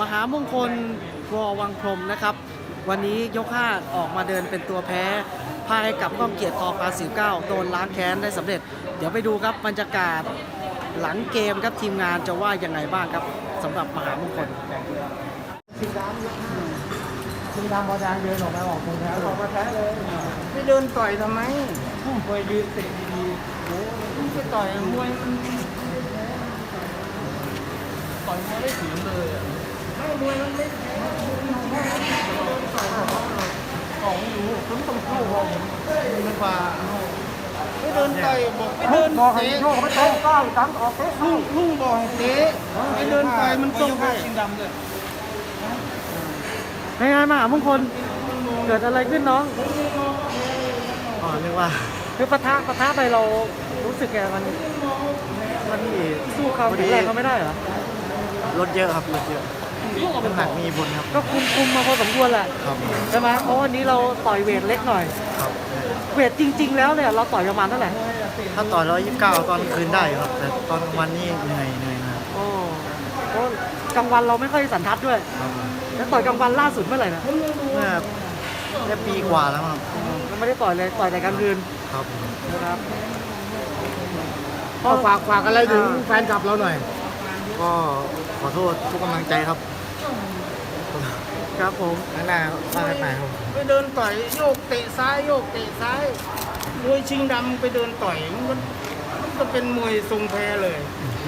มหามงคลวอวังพรมนะครับ วันนี้ยกห้าออกมาเดินเป็นตัวแพ้พ่ายให้กับก้องเกียรติทอปาสิวเก้าโดนล้างแค้นได้สำเร็จ เดี๋ยวไปดูครับบรรยากาศหลังเกมครับทีมงานจะว่ายังไงบ้างครับสำหรับมหามงคลชิงดำชิงดำพอแดงเดินออกมาออกคนแพ้ออกมาแพ้เลยไปเดินต่อยทำไมมวยยืนติดดีไปต่อยมวยมันต่อยมวยไม่ถึงเลยอะ ไม่มวยมันไม่แพ้ของรู้คุณต้องเข้าผมมันว่าไปเดินต่อยบอกไปเดินบอกให้เตะโยกไม่ต้องก้าวตั้งออกเตะลุงลุงบอกให้เตะไปเดินต่อยมันต้องให้ชิงดำเลยไงไงมหามงคลเกิดอะไรขึ้นน้องอ๋อนึกว่าคือปะทะปะทะไปเรารู้สึกไงมันมันสู้เขาแข็งแรงเขาไม่ได้เหรอรถเยอะครับรถเยอะ น้ำหนักมีบนครับ ก็คุมคุมมาพอสมควรแหละครับใช่ไหมเพราะวันนี้เราต่อยเวทเล็กหน่อย ครับเวทจริง ๆ แล้วเนี่ยเราต่อยประมาณเท่าไหร่ถ้าต่อร้อยยี่สิบเก้าตอนคืนได้ครับ แต่ตอนกลางวันนี่เหนื่อยเหนื่อยนะครับโอ้เพราะกลางวันเราไม่ค่อยสันทัดด้วย ครับแล้วต่อยกลางวันล่าสุดเมื่อไหร่นะเมื่อได้ปีกว่าแล้วครับยังไม่ได้ต่อยเลยต่อยแต่กลางคืนครับนะครับก็ฝากฝากอะไรถึงแฟนคลับเราหน่อย ก็ขอโทษทุกกำลังใจครับ ครับผมข้างหน้าข้างหน้าครับไปเดินต่อยโยกเตะซ้ายโยกเตะซ้ายมวยชิงดำไปเดินต่อยมันมันก็เป็นมวยทรงแพ้เลย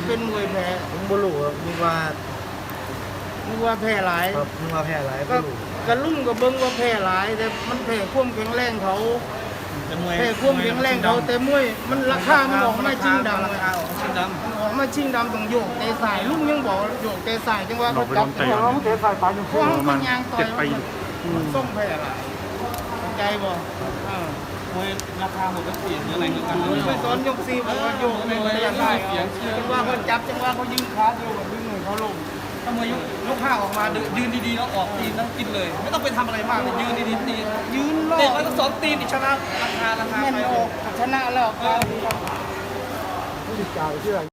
เป็นมวยแพ้ผมบุรุครับนึกว่านึกว่าแพ้หลายครับนึกว่าแพ้อะไรก็บุรุกระลุ่มกับเบิ้งว่าแพ้หลายแต่มันแพ้ความแข็งแรงเขา แพ้ความแข็งแรงเขาแต่มวยมันราคามันออกมาชิงดำราคาของชิงดมันออกมาชิงดำตรงโยกเตะสายลุงยังบอกโยกเตะสายจังว่าเขาจับำเราเตะฝ่ายฝ่ายอยู่พวกมันยางต่อยมันส้มแพ้หลายเข้าใจบ่อ่ามวยราคาหมดก็เสียงอะไรเงี้ยกันมวยไปตอนยกซีบอกว่าโยกไม่ได้ได้จังว่าเขาจับจังว่าเขายิงขาเดียวกับดึงมือเขาลง ถ้ามวยยกยกห้าออกมายืนดีๆแล้วออกตีนแล้วกินเลย ไม่ต้องไปทำอะไรมากเลยยืนดีๆตียืนรอเตะบแล้วก็สองตีนอีกชนะราคาราคาแม่นไปออกชนะแล้วครับผู้จัดการเชื่อ